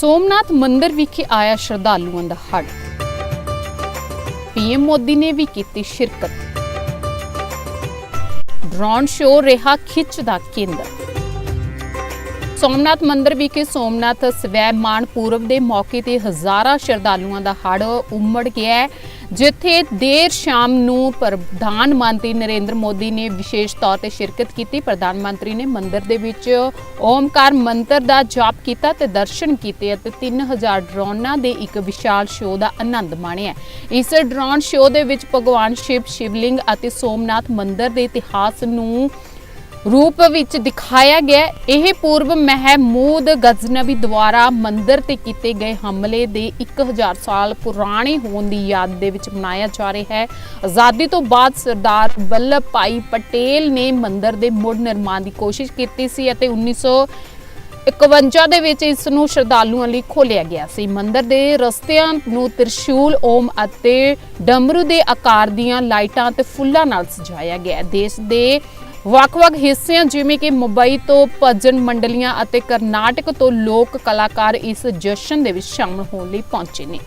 ਸੋਮਨਾਥ ਮੰਦਿਰ ਵਿਖੇ ਆਇਆ ਸ਼ਰਧਾਲੂਆਂ ਦਾ ਹੜ੍ਹ। ਪੀਐਮ ਮੋਦੀ ਨੇ ਵੀ ਕੀਤੀ ਸ਼ਿਰਕਤ। ਡਰੋਨ ਸ਼ੋਅ ਰਿਹਾ ਖਿੱਚ ਦਾ ਕੇਂਦਰ। ਸੋਮਨਾਥ ਮੰਦਿਰ ਵਿਖੇ ਸੋਮਨਾਥ ਸਵੈ ਮਾਨ ਪੂਰਬ ਦੇ ਮੌਕੇ ਤੇ ਹਜ਼ਾਰਾਂ ਸ਼ਰਧਾਲੂਆਂ ਦਾ ਹੜ ਉਮੜ ਗਿਆ ਹੈ, ਜਿੱਥੇ ਦੇਰ ਸ਼ਾਮ ਨੂੰ ਪ੍ਰਧਾਨ ਮੰਤਰੀ ਨਰਿੰਦਰ ਮੋਦੀ ਨੇ ਵਿਸ਼ੇਸ਼ ਤੌਰ ਤੇ ਸ਼ਿਰਕਤ ਕੀਤੀ। ਪ੍ਰਧਾਨ ਮੰਤਰੀ ਨੇ ਮੰਦਿਰ ਦੇ ਵਿੱਚ ਓਮਕਾਰ ਮੰਤਰ ਦਾ ਜਾਪ ਕੀਤਾ ਤੇ ਦਰਸ਼ਨ ਕੀਤੇ ਅਤੇ 3000 ਡਰੋਨਾਂ ਦੇ ਇੱਕ ਵਿਸ਼ਾਲ ਸ਼ੋਅ ਦਾ ਆਨੰਦ ਮਾਣਿਆ। ਇਸ ਡਰੋਨ ਸ਼ੋਅ ਦੇ ਵਿੱਚ ਭਗਵਾਨ ਸ਼ਿਵ, ਸ਼ਿਵਲਿੰਗ ਅਤੇ ਸੋਮਨਾਥ ਮੰਦਿਰ ਦੇ ਇਤਿਹਾਸ ਨੂੰ ਰੂਪ ਵਿੱਚ ਦਿਖਾਇਆ ਗਿਆ ਇਹ ਪੂਰਬ ਮਹਿਮੂਦ ਗਜ਼ਨਵੀ ਦੁਆਰਾ ਮੰਦਿਰ ਤੇ ਕੀਤੇ ਗਏ ਹਮਲੇ ਦੇ 1000 ਸਾਲ ਪੁਰਾਣੇ ਹੋਣ ਦੀ ਯਾਦ ਦੇ ਵਿੱਚ ਮਨਾਇਆ ਜਾ ਰਿਹਾ ਹੈ। ਆਜ਼ਾਦੀ ਤੋਂ ਬਾਅਦ ਸਰਦਾਰ ਵੱਲਭ ਭਾਈ ਪਟੇਲ ਨੇ ਮੰਦਿਰ ਦੇ ਮੁੜ ਨਿਰਮਾਣ ਦੀ ਕੋਸ਼ਿਸ਼ ਕੀਤੀ ਸੀ ਅਤੇ 1900 51 ਦੇ ਵਿੱਚ ਇਸ ਨੂੰ ਸ਼ਰਧਾਲੂਆਂ ਲਈ ਖੋਲਿਆ ਗਿਆ ਸੀ। ਮੰਦਰ ਦੇ ਰਸਤਿਆਂ ਨੂੰ ਤ੍ਰਿਸ਼ੂਲ, ਓਮ ਅਤੇ ਡਮਰੂ ਦੇ ਆਕਾਰ ਦੀਆਂ ਲਾਈਟਾਂ ਤੇ ਫੁੱਲਾਂ ਨਾਲ ਸਜਾਇਆ ਗਿਆ ਦੇਸ਼ ਦੇ ਵੱਖ-ਵੱਖ ਹਿੱਸਿਆਂ, ਜਿਵੇਂ ਕਿ ਮੁੰਬਈ ਤੋਂ ਭਜਨ ਮੰਡਲੀਆਂ ਅਤੇ ਕਰਨਾਟਕ ਤੋਂ ਲੋਕ ਕਲਾਕਾਰ ਇਸ ਜਸ਼ਨ ਦੇ ਵਿੱਚ ਸ਼ਾਮਲ ਹੋਣ ਲਈ ਪਹੁੰਚੇ ਨੇ।